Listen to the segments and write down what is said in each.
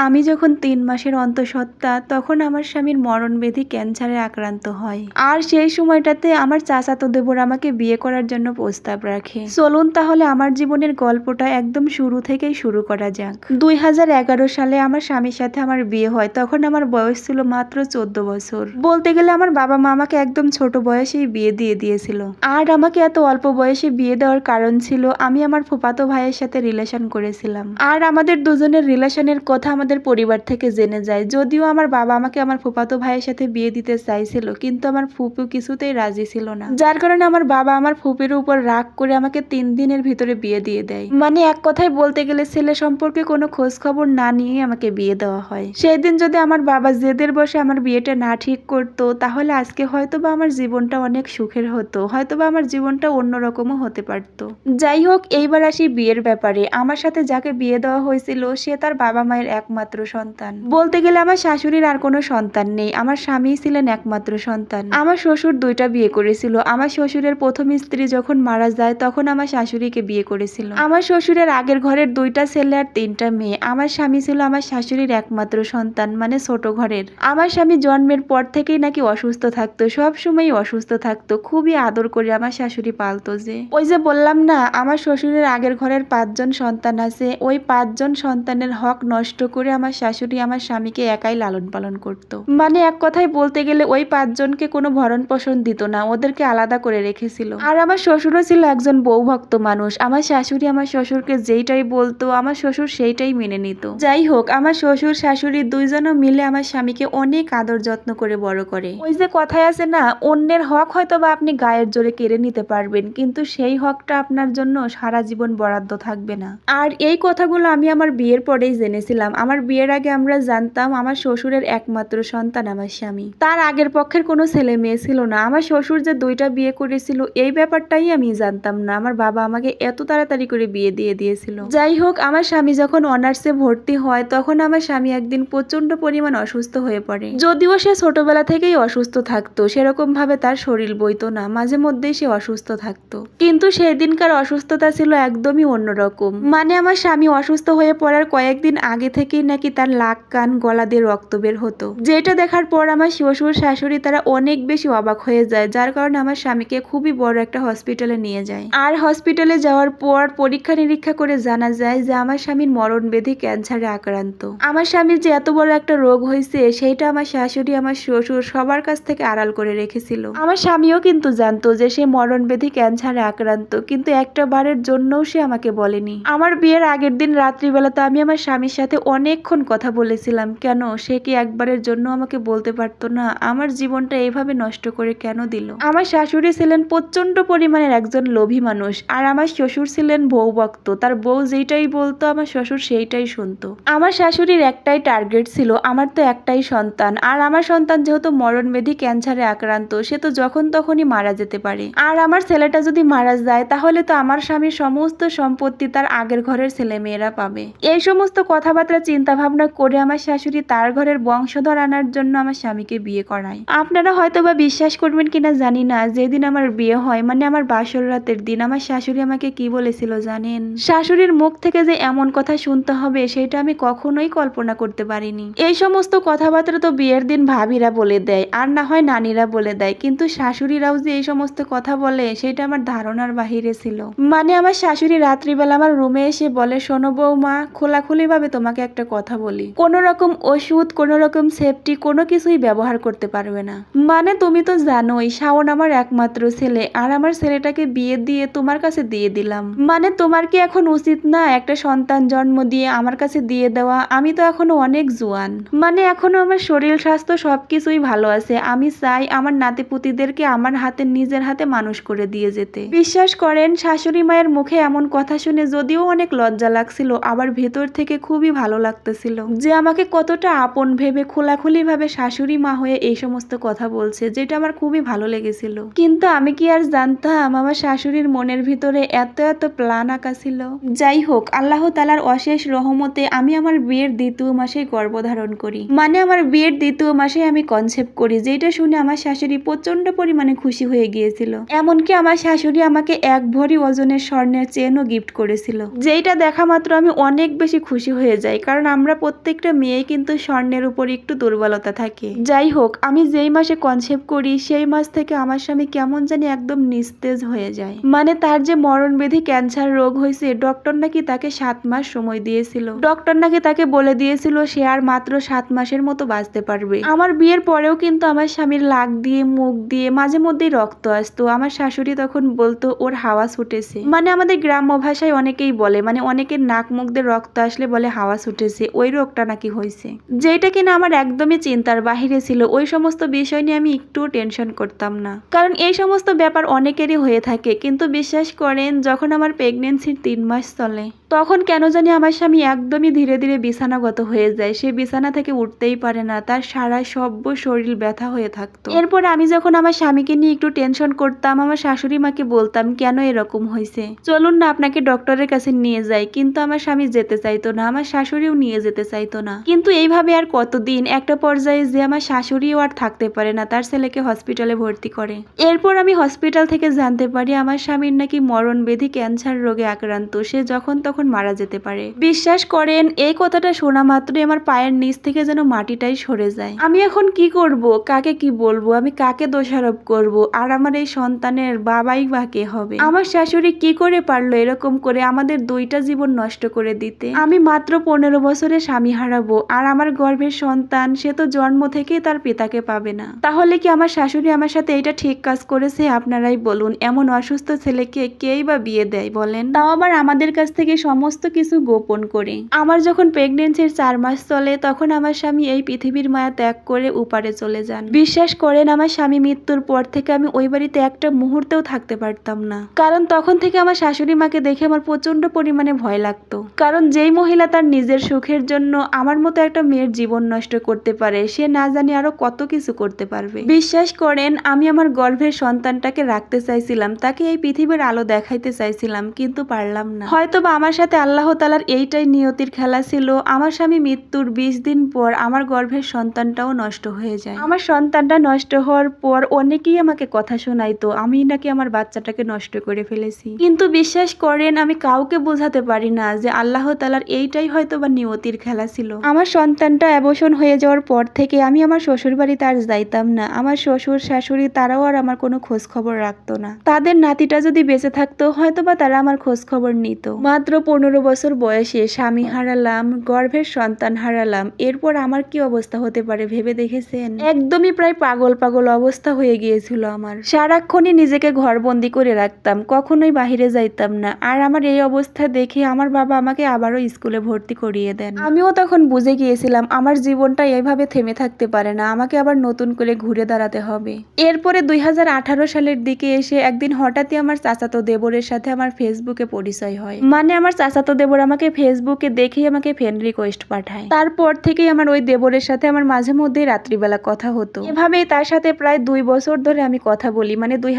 আমি যখন তিন মাসের অন্তঃসত্ত্বা, তখন আমার স্বামীর মরণ মরণবেধি ক্যান্সারে আক্রান্ত হয়। আর সেই সময়টাতে আমার চাচাতো দেবর আমাকে বিয়ে করার জন্য প্রস্তাব রাখে। চলুন তাহলে আমার জীবনের গল্পটা একদম শুরু থেকেই শুরু করা যাক। দুই হাজার এগারো সালে আমার স্বামীর সাথে আমার বিয়ে হয়, তখন আমার বয়স ছিল মাত্র চোদ্দ বছর। বলতে গেলে আমার বাবা মা আমাকে একদম ছোট বয়সেই বিয়ে দিয়ে দিয়েছিল। আর আমাকে এত অল্প বয়সে বিয়ে দেওয়ার কারণ ছিল, আমি আমার ফুফাতো ভাইয়ের সাথে রিলেশন করেছিলাম। আর আমাদের দুজনের রিলেশনের কথা আমাদের পরিবার থেকে জেনে যায়। যদিও আমার বাবা আমাকে আমার ফুপাতো ভাইয়ের সাথে বিয়ে দিতে চাইছিল, কিন্তু আমার ফুপু কিছুতেই রাজি ছিল না। যার কারণে আমার বাবা আমার ফুপির উপর রাগ করে আমাকে তিন দিনের ভিতরে বিয়ে দিয়ে দেয়। মানে এক কথায় বলতে গেলে ছেলে সম্পর্কে কোনো খোঁজ খবর না নিয়ে আমাকে বিয়ে দেওয়া হয়। সেই দিন যদি আমার বাবা জেদের বসে আমার বিয়েটা না ঠিক করতো, তাহলে আজকে হয়তো বা আমার জীবনটা অনেক সুখের হতো হয়তো বা আমার জীবনটা অন্যরকমও হতে পারতো। যাই হোক, এইবার আসি বিয়ের ব্যাপারে। আমার সাথে যাকে বিয়ে দেওয়া হয়েছিল, সে তার বাবা মায়ের একমাত্র সন্তান। বলতে গেলে আমার শাশুড়ির আর কোনো সন্তান নেই। আমার স্বামী ছিলেন একমাত্র সন্তান। আমার শ্বশুর দুইটা বিয়ে করেছিল। আমার শ্বশুরের প্রথম স্ত্রী যখন মারা যায়, তখন আমার শাশুড়িকে বিয়ে করেছিল। আমার শ্বশুরের আগের ঘরের দুইটা ছেলে আর তিনটা মেয়ে। আমার স্বামী ছিল আমার শাশুড়ির একমাত্র সন্তান মানে ছোট ঘরের। আমার স্বামী জন্মের পর থেকেই নাকি অসুস্থ থাকতো সব সময় অসুস্থ থাকতো। খুবই আদর করে আমার শাশুড়ি পালতো যে। ওই যে বললাম না, আমার শ্বশুরের আগের ঘরের পাঁচজন সন্তান আছে। ওই পাঁচজন সন্তানের হক নষ্ট করে আমার শাশুড়ি আমার স্বামীকে একাই লালন পালন করতো। মানে এক কথায় বলতে গেলে ওই পাঁচজনকে কোনো ভরণ পোষণ দিত না, ওদেরকে আলাদা করে রেখেছিল। আর আমার শ্বশুরও ছিল একজন বৌভক্ত মানুষ, আমার শাশুড়ি আমার শ্বশুরকে যেইটাই বলতো, আমার শ্বশুর সেইটাই মেনে নিত। যাই হোক, আমার শ্বশুর, শাশুড়ি দুইজনও মিলে আমার স্বামীকে অনেক আদর যত্ন করে বড় করে। ওই যে কথায় আছে না, অন্যের হক হয়তো বা আপনি গায়ের জোরে কেড়ে নিতে পারবেন, কিন্তু সেই হকটা আপনার জন্য সারা জীবন বরাদ্দ থাকবে না। আর এই কথাগুলো আমি আমার বিয়ের পরেই জেনেছিলাম আমার বিয়ের আগে আমরা জানতাম আমার শ্বশুরের একমাত্র সন্তান আমার স্বামী। তার আগের পক্ষের কোনো ছেলে মেয়ে ছিল না। আমার শ্বশুর যে দুইটা বিয়ে করেছিল, এই ব্যাপারটাই আমি জানতাম না। আমার বাবা আমাকে এত তাড়াতাড়ি করে বিয়ে দিয়ে দিয়েছিল। যাই হোক, আমার স্বামী যখন অনার্সে ভর্তি হয়, তখন আমার স্বামী একদিন প্রচণ্ড পরিমাণ অসুস্থ হয়ে পড়ে। যদিও সে ছোটবেলা থেকেই অসুস্থ থাকতো সেরকম ভাবে তার শরীর বইতো না। মাঝে মধ্যেই সে অসুস্থ থাকতো। কিন্তু সেই দিনকার অসুস্থতা ছিল একদমই অন্যরকম। মানে আমার স্বামী অসুস্থ হয়ে পড়ার কয়েকদিন আগে থেকেই নাকি তার লাক, কান, গলা দিয়ে রক্ত বের হতো। যেটা দেখার পর আমার শ্বশুর শাশুড়ি তারা অনেক বেশি অবাক হয়ে যায়, যার কারণে আমার স্বামীকে খুবই বড় একটা হসপিটালে নিয়ে যায়। আর হসপিটালে যাওয়ার পর পরীক্ষা নিরীক্ষা করে জানা যায় যে আমার স্বামীর মরণ বেধি ক্যান্সারে আক্রান্ত। আমার স্বামীর যে এত বড় একটা রোগ হয়েছে সেইটা আমার শাশুড়ি, আমার শ্বশুর সবার কাছ থেকে আড়াল করে রেখেছিল। আমার স্বামীও কিন্তু জানতো যে সে মরণ বেধি ক্যান্সারে আক্রান্ত, কিন্তু একটা বারের জন্যও সে আমাকে বলেনি। আমার বিয়ের আগের দিন রাত্রিবেলাতে আমি আমার স্বামীর সাথে অনেকক্ষণ কথা বলেছিলাম, কেন সে কি একবারের জন্য আমাকে বলতে পারতো না? আমার জীবনটা এইভাবে নষ্ট করে কেন দিল? আমার শাশুড়ি ছিলেন প্রচণ্ড পরিমাণের একজন লোভী মানুষ, আর আমার শ্বশুর ছিলেন বউ ভক্ত তার বউ যেইটাই বলতো, আমার শ্বশুর সেইটাই শুনতো। আমার শাশুড়ির একটাই টার্গেট ছিল, আমার তো একটাই সন্তান। আর আমার সন্তান যেহেতু মরণবেধি ক্যান্সারে আক্রান্ত, সে তো যখন তখনই মারা যেতে পারে। আর আমার ছেলেটা যদি মারা যায়, তাহলে তো আমার স্বামীর সমস্ত সম্পত্তি তার আগের ঘরের ছেলে মেয়েরা পাবে। এই সমস্ত কথাবার্তা চিন্তা ভাবনা করে আমার শাশুড়ি তার ঘরের বংশধর আনার জন্য আমার স্বামীকে বিয়ে করায়। আপনারা হয়তো বা বিশ্বাস করবেন কিনা জানি না, যেদিন আমার বিয়ে হয় মানে আমার বাসর রাতের দিন, আমার শাশুড়ি আমাকে কি বলেছিল জানেন? শাশুড়ির মুখ থেকে যে এমন কথা শুনতে হবে, সেটা আমি কখনোই কল্পনা করতে পারিনি। এই সমস্ত কথাবার্তা তো বিয়ের দিন ভাবিরা বলে দেয়, আর না হয় নানিরা বলে দেয়, কিন্তু শাশুড়িরাও যে এই সমস্ত কথা বলে, সেটা আমার ধারণার বাহিরে ছিল। মানে আমার শাশুড়ি রাত্রিবেলা আমার রুমে এসে বলে, শোনো বৌমা খোলাখুলি ভাবে তোমাকে একটা কথা বলি। কোন রকম ওষুধ, কোন রকম সেফটি কোনো কিছুই ব্যবহার করতে পারবে না। মানে তুমি তো জানোই, শাওন আমার একমাত্র ছেলে আর আমার ছেলেটাকে বিয়ে দিয়ে তোমার কাছে দিয়ে দিলাম। মানে তোমার কি এখন উচিত না একটা সন্তান জন্ম দিয়ে আমার কাছে দিয়ে দেওয়া? আমি তো এখনও অনেক জোয়ান। মানে এখনও আমার শরীর স্বাস্থ্য সবকিছুই ভালো আছে। আমি চাই আমার নাতিপুতিদেরকে আমার হাতে, নিজের হাতে মানুষ করে দিয়ে যেতে। বিশ্বাস করেন, শাশুড়ি মায়ের মুখে এমন কথা শুনে যদিও অনেক লজ্জা লাগছিল, আবার ভেতর থেকে খুবই ভালো লাগতেছিল যে আমাকে কতটা আপন ভেবে খোলাখুলি ভাবে শাশুড়ি মা হয়ে এই সমস্ত কথা বলছে, যেটা আমার খুবই ভালো লেগেছিল। কিন্তু আমি কি আর জানতাম আমার শাশুড়ির মনের ভিতরে এত এত প্ল্যান আঁকা ছিল যাই হোক, আল্লাহ তালার অশেষ রহমতে আমি আমার বিয়ের দ্বিতীয় মাসে গর্ভধারণ করি। মানে আমার বিয়ের দ্বিতীয় মাসে আমি কনসেপ্ট করি, যেটা শুনে আমার শাশুড়ি প্রচণ্ড পরিমাণে খুশি হয়ে গিয়েছিল। এমনকি আমার শাশুড়ি আমাকে এক ভরি ওজনের স্বর্ণের চেনও গিফট করেছিল, যেইটা দেখা মাত্র আমি অনেক বেশি খুশি হয়ে যাই, কারণ আমরা প্রত্যেকটা মেয়ে কিন্তু স্বর্ণের উপর একটু দুর্বলতা থাকে। যাই হোক, আমি যেই মাসে কনসেপ্ট করি, সেই মাস থেকে আমার স্বামী কেমন জানি একদম নিস্তেজ হয়ে যায়। মানে তার যে মরণ মরণবেধি ক্যান্সার রোগ হয়েছে ডক্টর নাকি তাকে সাত মাস সময় দিয়েছিল। ডক্টর নাকি তাকে বলে দিয়েছিল, সে আর মাত্র সাত মাসের মতো বাঁচতে পারবে। আমার বিয়ের পরেও কিন্তু আমার স্বামীর লাগ দিয়ে, মুখ দিয়ে মাঝে মধ্যেই রক্ত আসতো। আমার শাশুড়ি তখন বলতো, ওর হাওয়া ছুটেছে। মানে আমাদের গ্রাম্য ভাষায় অনেকেই বলে মানে অনেকের নাক মুখ দিয়ে রক্ত আসলে বলে হাওয়া ছুটেছে। ওই রোগটা নাকি হয়েছে। যেটা কিনা আমার একদমই চিন্তার বাহিরে ছিল, ওই সমস্ত বিষয় নিয়ে আমি একটু টেনশন করতাম না। কারণ এই সমস্ত ব্যাপার অনেকেরই হয়ে থাকে, কিন্তু বিশ্বাস করেন, যখন আমার প্রেগনেন্সির তিন মাস চলে তখন কেন জানি আমার স্বামী একদমই ধীরে ধীরে বিছানাগত হয়ে যায়। সে বিছানা থেকে উঠতেই পারে না, তার সারা সব্য শরীর ব্যথা হয়ে থাকতো। এরপর আমি যখন আমার স্বামীকে নিয়ে একটু টেনশন করতাম, আমার শাশুড়ি মাকে বলতাম, কেন এরকম হয়েছে চলুন না, আপনাকে ডক্টরের কাছে নিয়ে যাই। কিন্তু আমার স্বামী যেতে চাইতো না, আমার শাশুড়িও নিয়ে যেতে চাইতো না। কিন্তু এইভাবে আর কতদিন, একটা পর্যায়ে যে আমার শাশুড়িও আর থাকতে পারে না, তার ছেলেকে হসপিটালে ভর্তি করে। এরপর আমি হসপিটাল থেকে জানতে পারি, আমার স্বামীর নাকি মরণবেধি ক্যান্সার রোগে আক্রান্ত। সে যখন তখন মারা যেতে পারে। বিশ্বাস করেন, এই কথাটা শোনা মাত্রই আমার পায়ের নিচ থেকে যেন মাটিটাই সরে যায়। আমি এখন কি করব? কাকে কি বলব? আমি কাকে দোষারোপ করব? আর আমার এই সন্তানের বাবাই বা কে হবে? আমার শাশুড়ি কি করে পারল এরকম করে আমাদের দুইটা জীবন নষ্ট করে দিতে? আমি মাত্র পনেরো বছরে স্বামী হারাবো, আর আমার গর্ভের সন্তান, সে তো জন্ম থেকেই তার পিতাকে পাবে না। তাহলে কি আমার শাশুড়ি আমার সাথে এটা ঠিক কাজ করেছে? আপনারাই বলুন, এমন অসুস্থ ছেলেকে কেই বা বিয়ে দেয় বলেন? তাও আবার আমাদের কাছ থেকে সমস্ত কিছু গোপন করে। আমার যখন প্রেগনেন্সির চার মাস চলে, তখন আমার স্বামী এই পৃথিবীর মায়া ত্যাগ করে উপারে চলে যান। বিশ্বাস করেন, আমার স্বামী মৃত্যুর পর থেকে আমি ওই বাড়িতে একটা মুহূর্তেও থাকতে পারতাম না। কারণ তখন থেকে আমার শাশুড়ি মাকে দেখে আমার প্রচণ্ড পরিমাণে ভয় লাগতো। কারণ যেই মহিলা তার নিজের সুখের জন্য আমার মতো একটা মেয়ের জীবন নষ্ট করতে পারে, সে না জানি আরও কত কিছু করতে পারবে। বিশ্বাস করেন, আমি আমার গর্ভের সন্তানটাকে রাখতে চাইছিলাম, তাকে এই পৃথিবীর আলো দেখাইতে চাইছিলাম, কিন্তু পারলাম না। হয়তো বা আমার সাথে আল্লাহ তালার এইটাই নিয়তির খেলা ছিল, আমার স্বামী মৃত্যুর বিশ দিন পর আমার গর্ভের সন্তানটাও নষ্ট হয়ে যায়। আমার সন্তানটা নষ্ট হওয়ার পর অনেকেই আমাকে কথা শোনাইতো, আমি নাকি আমার বাচ্চাটাকে নষ্ট করে ফেলেছি। কিন্তু বিশ্বাস করেন, আমি কাউকে বোঝাতে পারি না যে আল্লাহ তালার এইটাই হয়তো বা নিয়তির খেলা ছিল। আমার সন্তানটা অ্যাবর্শন হয়ে যাওয়ার পর থেকে আমি আমার শ্বশুর বাড়িতে আর যাইতাম না। আমার শ্বশুর, শাশুড়ি তারাও আর আমার কোনো খোঁজ খবর রাখতো না। তাদের নাতিটা যদি বেঁচে থাকতো হয়তো বা তারা আমার খোঁজ খবর নিত। মাত্র পনেরো বছর বয়সে স্বামী হারালাম, গর্ভের সন্তান হারালাম। এরপর আমার কি অবস্থা হতে পারে ভেবে দেখেছেন? একদমই প্রায় পাগল পাগল অবস্থা হয়ে গিয়েছিল আমার। সারাক্ষণই নিজেকে ঘরবন্দি করে রাখতাম, কখনোই বাহিরে যাইতাম না। আর আমার এই অবস্থা দেখে আমার বাবা আমাকে আবারও স্কুলে ভর্তি করিয়ে দেন। আমিও তখন বুঝে গিয়েছিলাম, আমার জীবনটা এইভাবে থেমে থাকতে পারে না, আমাকে আবার নতুন করে ঘুরে দাঁড়াতে হবে। এরপরে দুই হাজার আঠারো সালের দিকে এসে একদিন হঠাৎই আমার চাচাতো দেবরের সাথে আমার ফেসবুকে পরিচয় হয়। মানে আমার চাচাতো দেবর আমাকে ফেসবুকে দেখেই আমাকে ফ্রেন্ড রিকোয়েস্ট পাঠায়। তারপর থেকেই আমার ওই দেবরের সাথে আমার মাঝে মধ্যেই রাত্রিবেলা কথা হতো। এভাবেই তার সাথে প্রায় দুই বছর ধরে আমি কথা বলি মানে দুই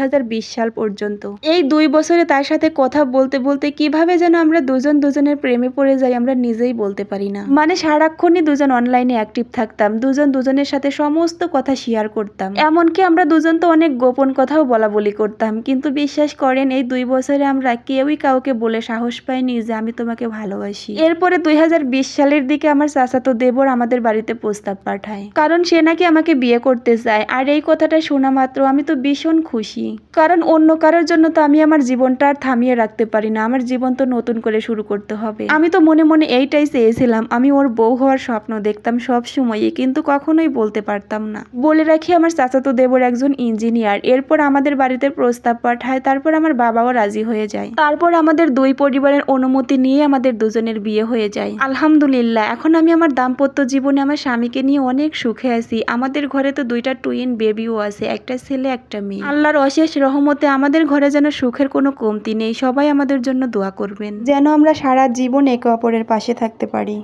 সাল পর্যন্ত। এই দুই বছরে তার সাথে কথা বলতে বলতে কীভাবে যেন আমরা দুজন দুজনের প্রেমে পড়ে যাই আমরা নিজেই বলতে পারি না। মানে সারাক্ষণই দুজন অনলাইনে অ্যাক্টিভ থাকতাম, দুজন দুজনের সাথে সমস্ত কথা শেয়ার করতাম। এমনকি আমরা দুজন তো অনেক গোপন কথাও বলা বলি করতাম, কিন্তু বিশ্বাস করেন এই দুই বছরে আমরা কেউই কাউকে বলে সাহস পাইনি যে আমি তোমাকে ভালোবাসি। এরপরে দুই হাজার বিশ সালের দিকে আমার চাচাতো দেবর আমাদের বাড়িতে প্রস্তাব পাঠায়। কারণ সে নাকি আমাকে বিয়ে করতে চায়। আর এই কথাটা শোনা মাত্র আমি তো ভীষণ খুশি। কারণ অন্য কারোর জন্য তো আমি আমার জীবনটা আর থামিয়ে রাখতে পারি না। আমার জীবন তো নতুন করে শুরু করতে হবে। আমি তো মনে মনে এইটাই চেয়েছিলাম। আমি ওর বউ হওয়ার স্বপ্ন দেখতাম সব সময়ই, কিন্তু কখনোই বলতে পারতাম না। বলে রাখি আমার চাচাতো দেবর একজন ইঞ্জিনিয়ার। এরপর আমাদের বাড়িতে প্রস্তাব পাঠায়, তারপর আমার বাবাও রাজি হয়ে যায়। তারপর আমাদের দুই পরিবারের অনুমতি নিয়ে আমাদের দুজনের বিয়ে হয়ে যায়। আলহামদুলিল্লাহ, এখন আমি আমার দাম্পত্য জীবনে আমার স্বামীকে নিয়ে অনেক সুখে আছি। আমাদের ঘরে তো দুইটা টুইন বেবিও আছে, একটা ছেলে, একটা মেয়ে। আল্লাহর অশেষ রহমতে আমাদের ঘরে যেন সুখের কোনো কমতি নেই, সবাই আমাদের জন্য দোয়া করবেন। যেন আমরা সারা জীবন একে অপরের পাশে থাকতে পারি।